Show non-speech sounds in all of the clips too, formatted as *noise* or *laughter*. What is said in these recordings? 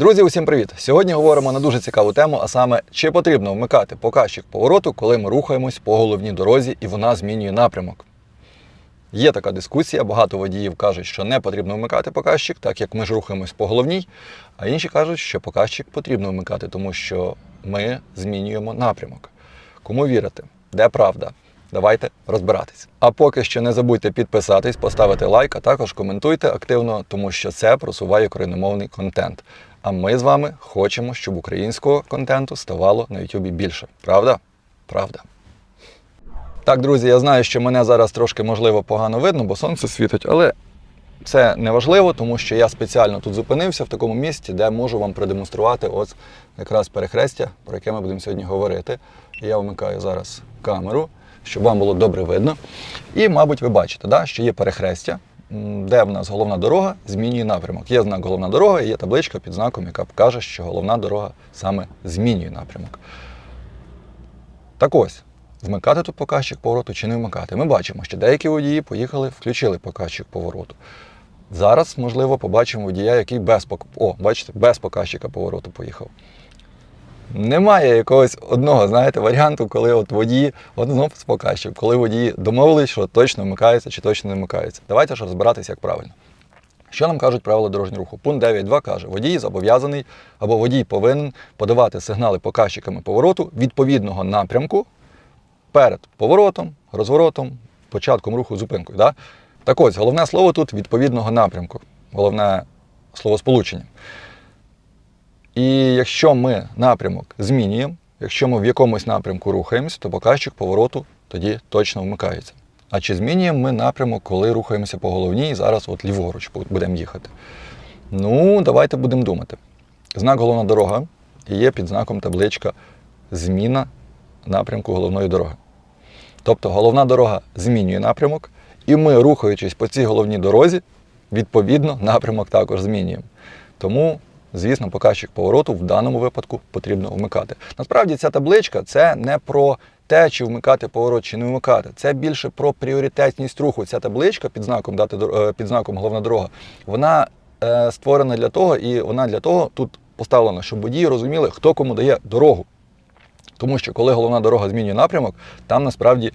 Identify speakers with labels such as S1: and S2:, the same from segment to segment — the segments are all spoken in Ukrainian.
S1: Друзі, усім привіт! Сьогодні говоримо на дуже цікаву тему, а саме, чи потрібно вмикати показчик повороту, коли ми рухаємось по головній дорозі і вона змінює напрямок. Є така дискусія, багато водіїв кажуть, що не потрібно вмикати показчик, так як ми ж рухаємось по головній, а інші кажуть, що показчик потрібно вмикати, тому що ми змінюємо напрямок. Кому вірити? Де правда? Давайте розбиратись. А поки що не забудьте підписатись, поставити лайк, а також коментуйте активно, тому що це просуває україномовний контент. А ми з вами хочемо, щоб українського контенту ставало на Ютубі більше. Правда? Правда. Так, друзі, я знаю, що мене зараз трошки можливо погано видно, бо сонце світить, але це не важливо, тому що я спеціально тут зупинився в такому місці, де можу вам продемонструвати ось якраз перехрестя, про яке ми будемо сьогодні говорити. Я вмикаю зараз камеру, щоб вам було добре видно. І, мабуть, ви бачите, да, що є перехрестя, де в нас головна дорога змінює напрямок. Є знак головна дорога і є табличка під знаком, яка каже, що головна дорога саме змінює напрямок. Так ось, вмикати тут показчик повороту чи не вмикати. Ми бачимо, що деякі водії поїхали, включили показчик повороту. Зараз, можливо, побачимо водія, який без. О, бачите, без показчика повороту поїхав. Немає якогось одного, знаєте, варіанту, коли от водії, от знов з показчиком, коли водії домовились, що точно вмикається чи точно не вмикається. Давайте ж розбиратися, як правильно. Що нам кажуть правила дорожнього руху? Пункт 9.2 каже, водій зобов'язаний або водій повинен подавати сигнали показчиками повороту відповідного напрямку перед поворотом, розворотом, початком руху, зупинкою. Да? Так ось, головне слово тут відповідного напрямку, головне словосполучення. І якщо ми напрямок змінюємо, якщо ми в якомусь напрямку рухаємося, то показчик повороту тоді точно вмикається. А чи змінюємо ми напрямок, коли рухаємося по головній і зараз от ліворуч будемо їхати? Ну, давайте будемо думати. Знак головна дорога є під знаком табличка Зміна напрямку головної дороги. Тобто головна дорога змінює напрямок, і ми, рухаючись по цій головній дорозі, відповідно, напрямок також змінюємо. Тому, звісно, показчик повороту в даному випадку потрібно вмикати. Насправді ця табличка це не про те, чи вмикати поворот, чи не вмикати. Це більше про пріоритетність руху. Ця табличка під знаком дати е, під знаком головна дорога, вона е, створена для того, і вона для того тут поставлена, щоб водії розуміли, хто кому дає дорогу. Тому що коли головна дорога змінює напрямок, там насправді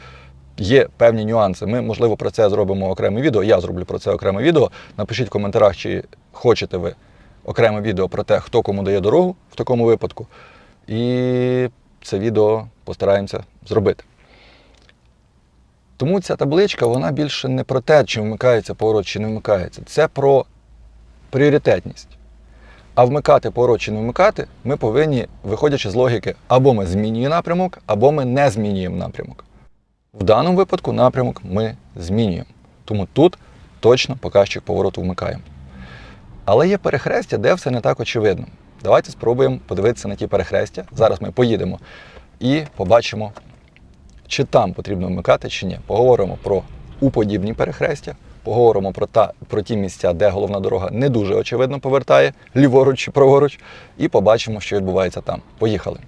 S1: є певні нюанси. Ми, можливо, про це зробимо окреме відео. Я зроблю про це окреме відео. Напишіть в коментарях, чи хочете ви окреме відео про те, хто кому дає дорогу в такому випадку. І це відео постараємося зробити. Тому ця табличка вона більше не про те, чи вмикається поворот, чи не вмикається. Це про пріоритетність. А вмикати поворот чи не вмикати, ми повинні, виходячи з логіки, або ми змінюємо напрямок, або ми не змінюємо напрямок. В даному випадку напрямок ми змінюємо. Тому тут точно показчик повороту вмикаємо. Але є перехрестя, де все не так очевидно. Давайте спробуємо подивитися на ті перехрестя. Зараз ми поїдемо і побачимо, чи там потрібно вмикати, чи ні. Поговоримо про уподібні перехрестя, поговоримо про, та, про ті місця, де головна дорога не дуже очевидно повертає ліворуч чи праворуч, і побачимо, що відбувається там. Поїхали.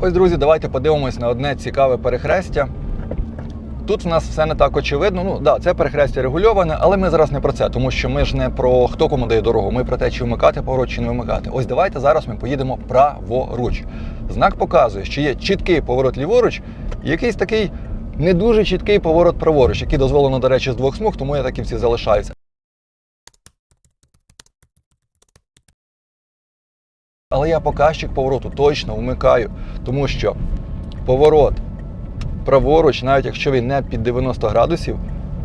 S1: Ось, друзі, давайте подивимось на одне цікаве перехрестя. Тут в нас все не так очевидно. Ну, да, це перехрестя регульоване, але ми зараз не про це, тому що ми ж не про хто кому дає дорогу, ми про те, чи вмикати поворот, чи не вмикати. Ось давайте зараз ми поїдемо праворуч. Знак показує, що є чіткий поворот ліворуч, якийсь такий не дуже чіткий поворот праворуч, який дозволено, до речі, з двох смуг, тому я так і всі залишаюся. Але я показчик повороту точно вмикаю, тому що поворот праворуч, навіть якщо він не під 90 градусів,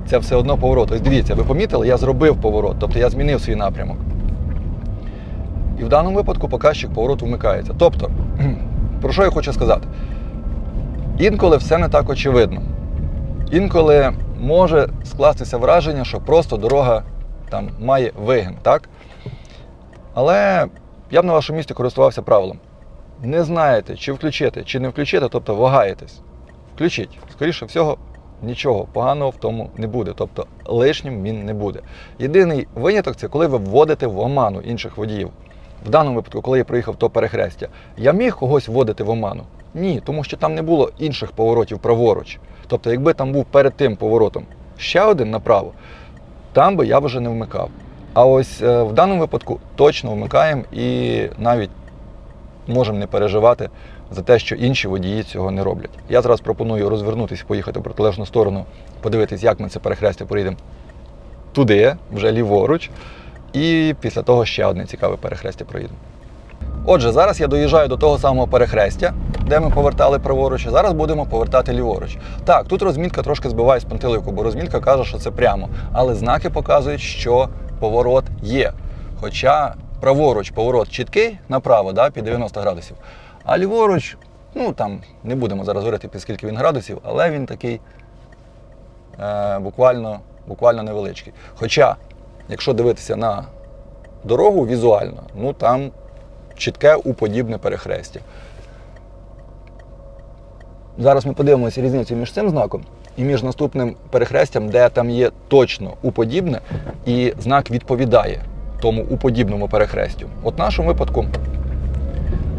S1: це все одно поворот. Ось дивіться, ви помітили, я зробив поворот, тобто я змінив свій напрямок. І в даному випадку показчик повороту вмикається. Тобто, *clears throat* про що я хочу сказати? Інколи все не так очевидно. Інколи може скластися враження, що просто дорога там має вигін, так? Але я б на вашому місці користувався правилом. Не знаєте, чи включити, чи не включити, тобто вагаєтесь. Включіть. Скоріше всього, нічого поганого в тому не буде. Тобто лишнім він не буде. Єдиний виняток це коли ви вводите в оману інших водіїв. В даному випадку, коли я проїхав то перехрестя, я міг когось вводити в оману? Ні, тому що там не було інших поворотів праворуч. Тобто, якби там був перед тим поворотом ще один направо, там би я вже не вмикав. А ось е, в даному випадку точно вмикаємо і навіть можемо не переживати за те, що інші водії цього не роблять. Я зараз пропоную розвернутися, поїхати в протилежну сторону, подивитись, як ми це перехрестя проїдемо туди, вже ліворуч, і після того ще одне цікаве перехрестя проїдемо. Отже, зараз я доїжджаю до того самого перехрестя, де ми повертали праворуч, а зараз будемо повертати ліворуч. Так, тут розмітка трошки збиває з пантелику, бо розмітка каже, що це прямо, але знаки показують, що поворот є. Хоча праворуч поворот чіткий направо, да, під 90 градусів, а ліворуч, ну там не будемо зараз говорити, під скільки він градусів, але він такий е, буквально, буквально невеличкий. Хоча, якщо дивитися на дорогу візуально, ну там чітке уподібне перехрестя. Зараз ми подивимося різницю між цим знаком і між наступним перехрестям, де там є точно уподібне, і знак відповідає тому уподібному перехрестю. От в нашому випадку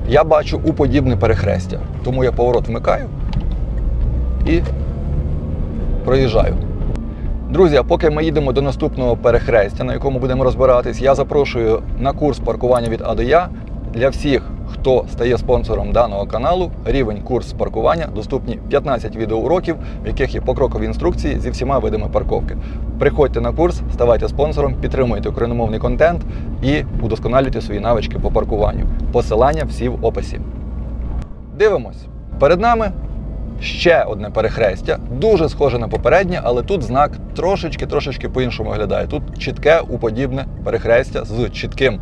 S1: я бачу уподібне перехрестя, тому я поворот вмикаю і проїжджаю. Друзі, а поки ми їдемо до наступного перехрестя, на якому будемо розбиратись, я запрошую на курс паркування від А до Я для всіх, хто стає спонсором даного каналу. Рівень курс паркування доступні 15 відеоуроків, в яких є покрокові інструкції зі всіма видами парковки. Приходьте на курс, ставайте спонсором, підтримуйте україномовний контент і удосконалюйте свої навички по паркуванню. Посилання всі в описі. Дивимось. Перед нами ще одне перехрестя, дуже схоже на попереднє, але тут знак трошечки-трошечки по-іншому виглядає. Тут чітке уподібне перехрестя з чітким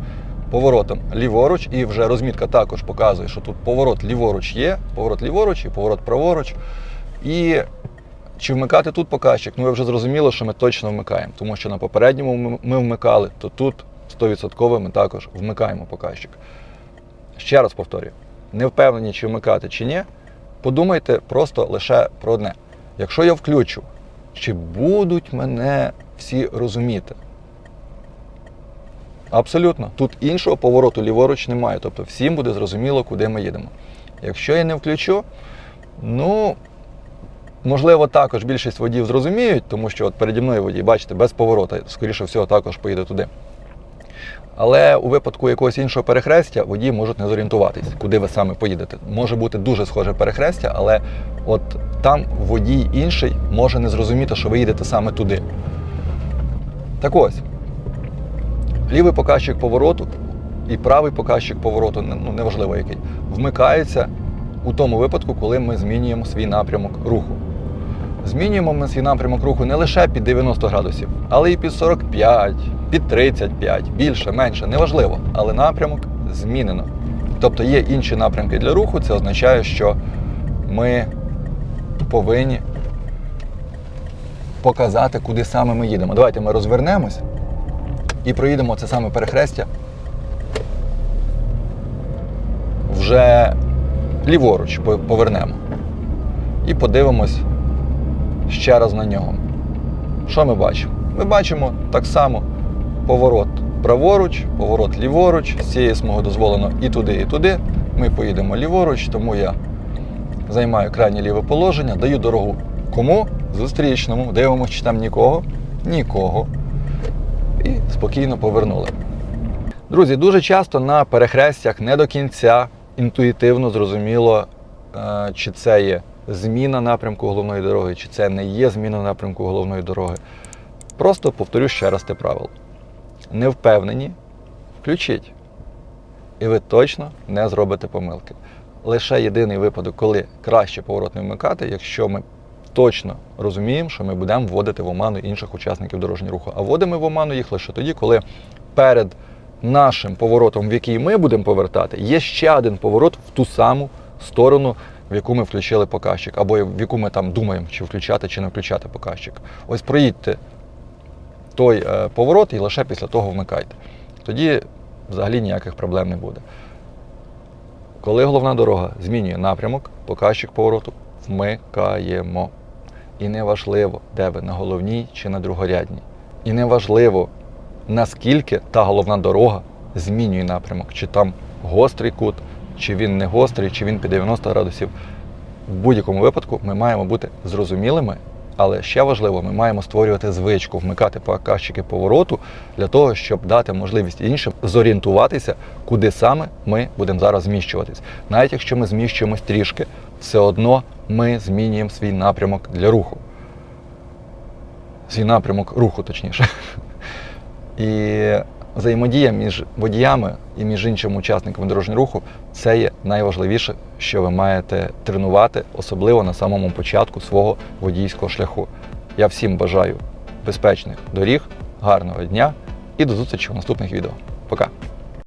S1: поворотом ліворуч, і вже розмітка також показує, що тут поворот ліворуч є, поворот ліворуч і поворот праворуч. І чи вмикати тут показчик? Ну ви вже зрозуміло, що ми точно вмикаємо, тому що на попередньому ми- ми вмикали, то тут 100% ми також вмикаємо показчик. Ще раз повторюю, не впевнені, чи вмикати, чи ні. Подумайте просто лише про одне. Якщо я включу, чи будуть мене всі розуміти? Абсолютно. Тут іншого повороту ліворуч немає. Тобто всім буде зрозуміло, куди ми їдемо. Якщо я не включу, ну, можливо, також більшість водіїв зрозуміють, тому що от переді мною водій, бачите, без поворота, скоріше всього, також поїде туди. Але у випадку якогось іншого перехрестя водії можуть не зорієнтуватись, куди ви саме поїдете. Може бути дуже схоже перехрестя, але от там водій інший може не зрозуміти, що ви їдете саме туди. Так ось, лівий показчик повороту і правий показчик повороту, ну неважливо який, вмикається у тому випадку, коли ми змінюємо свій напрямок руху. Змінюємо ми свій напрямок руху не лише під 90 градусів, але і під 45, під 35, більше, менше, неважливо. Але напрямок змінено. Тобто є інші напрямки для руху, це означає, що ми повинні показати, куди саме ми їдемо. Давайте ми розвернемось і проїдемо це саме перехрестя вже ліворуч повернемо. І подивимось ще раз на нього. Що ми бачимо? Ми бачимо так само поворот праворуч, поворот ліворуч. З цієї смуги дозволено і туди, і туди. Ми поїдемо ліворуч, тому я займаю крайнє ліве положення, даю дорогу кому? Зустрічному. Дивимося, чи там нікого. Нікого. І спокійно повернули. Друзі, дуже часто на перехрестях не до кінця інтуїтивно зрозуміло, е, чи це є зміна напрямку головної дороги, чи це не є зміна напрямку головної дороги. Просто повторю ще раз те правило. Не впевнені, включіть. І ви точно не зробите помилки. Лише єдиний випадок, коли краще поворот не вмикати, якщо ми точно розуміємо, що ми будемо вводити в оману інших учасників дорожнього руху. А вводимо в оману їх лише тоді, коли перед нашим поворотом, в який ми будемо повертати, є ще один поворот в ту саму сторону, в яку ми включили показчик, або в яку ми там думаємо, чи включати, чи не включати показчик. Ось проїдьте той е, поворот і лише після того вмикайте. Тоді взагалі ніяких проблем не буде. Коли головна дорога змінює напрямок, показчик повороту вмикаємо. І не важливо, де ви на головній чи на другорядній. І не важливо, наскільки та головна дорога змінює напрямок, чи там гострий кут, чи він не гострий, чи він під 90 градусів. В будь-якому випадку ми маємо бути зрозумілими Але ще важливо, ми маємо створювати звичку, вмикати показчики повороту для того, щоб дати можливість іншим зорієнтуватися, куди саме ми будемо зараз зміщуватись. Навіть якщо ми зміщуємось трішки, все одно ми змінюємо свій напрямок для руху. Свій напрямок руху, точніше. І взаємодія між водіями і між іншими учасниками дорожнього руху це є найважливіше, що ви маєте тренувати, особливо на самому початку свого водійського шляху. Я всім бажаю безпечних доріг, гарного дня і до зустрічі в наступних відео. Пока!